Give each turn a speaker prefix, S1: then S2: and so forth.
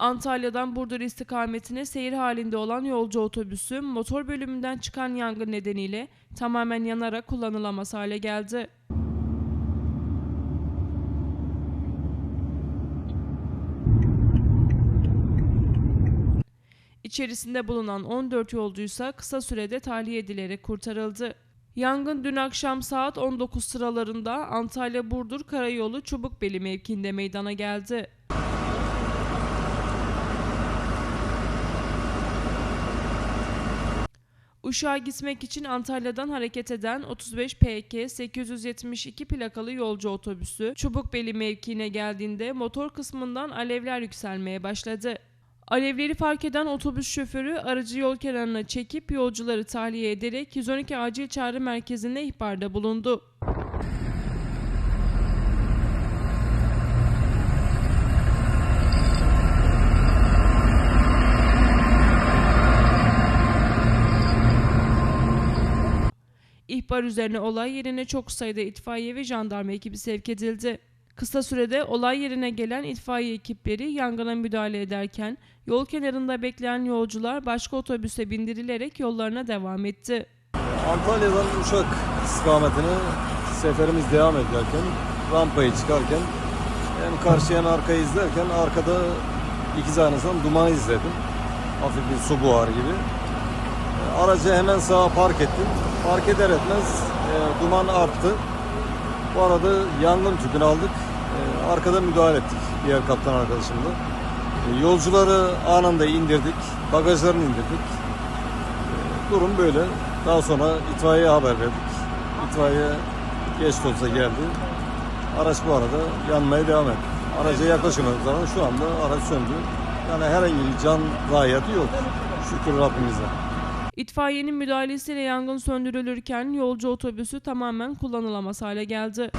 S1: Antalya'dan Burdur istikametine seyir halinde olan yolcu otobüsü motor bölümünden çıkan yangın nedeniyle tamamen yanarak kullanılamaz hale geldi. İçerisinde bulunan 14 yolcuysa kısa sürede tahliye edilerek kurtarıldı. Yangın dün akşam saat 19 sıralarında Antalya-Burdur Karayolu Çubukbeli mevkiinde meydana geldi. Uşak'a gitmek için Antalya'dan hareket eden 35 PK 872 plakalı yolcu otobüsü Çubukbeli mevkiine geldiğinde motor kısmından alevler yükselmeye başladı. Alevleri fark eden otobüs şoförü aracı yol kenarına çekip yolcuları tahliye ederek 112 acil çağrı merkezine ihbarda bulundu. İhbar üzerine olay yerine çok sayıda itfaiye ve jandarma ekibi sevk edildi. Kısa sürede olay yerine gelen itfaiye ekipleri yangına müdahale ederken yol kenarında bekleyen yolcular başka otobüse bindirilerek yollarına devam etti.
S2: Antalya'dan Uşak istikametine seferimiz devam ederken rampayı çıkarken hem karşı hem arkayı izlerken arkada iki tanesinden duman izledim. Hafif bir su buharı gibi. E, Aracı hemen sağa park ettim. Park eder etmez e, duman arttı. Bu arada yangın tüpünü aldık. E, arkada müdahale ettik diğer kaptan arkadaşımla. E, yolcuları anında indirdik. Bagajlarını indirdik. Durum böyle. Daha sonra itfaiyeye haber verdik. İtfaiye geç olsa geldi. Araç bu arada yanmaya devam etti. Araca yaklaşamadık zaman şu anda araç söndü. Yani herhangi bir can zayiatı yok. Şükür Rabbimize.
S1: İtfaiyenin müdahalesiyle yangın söndürülürken yolcu otobüsü tamamen kullanılamaz hale geldi.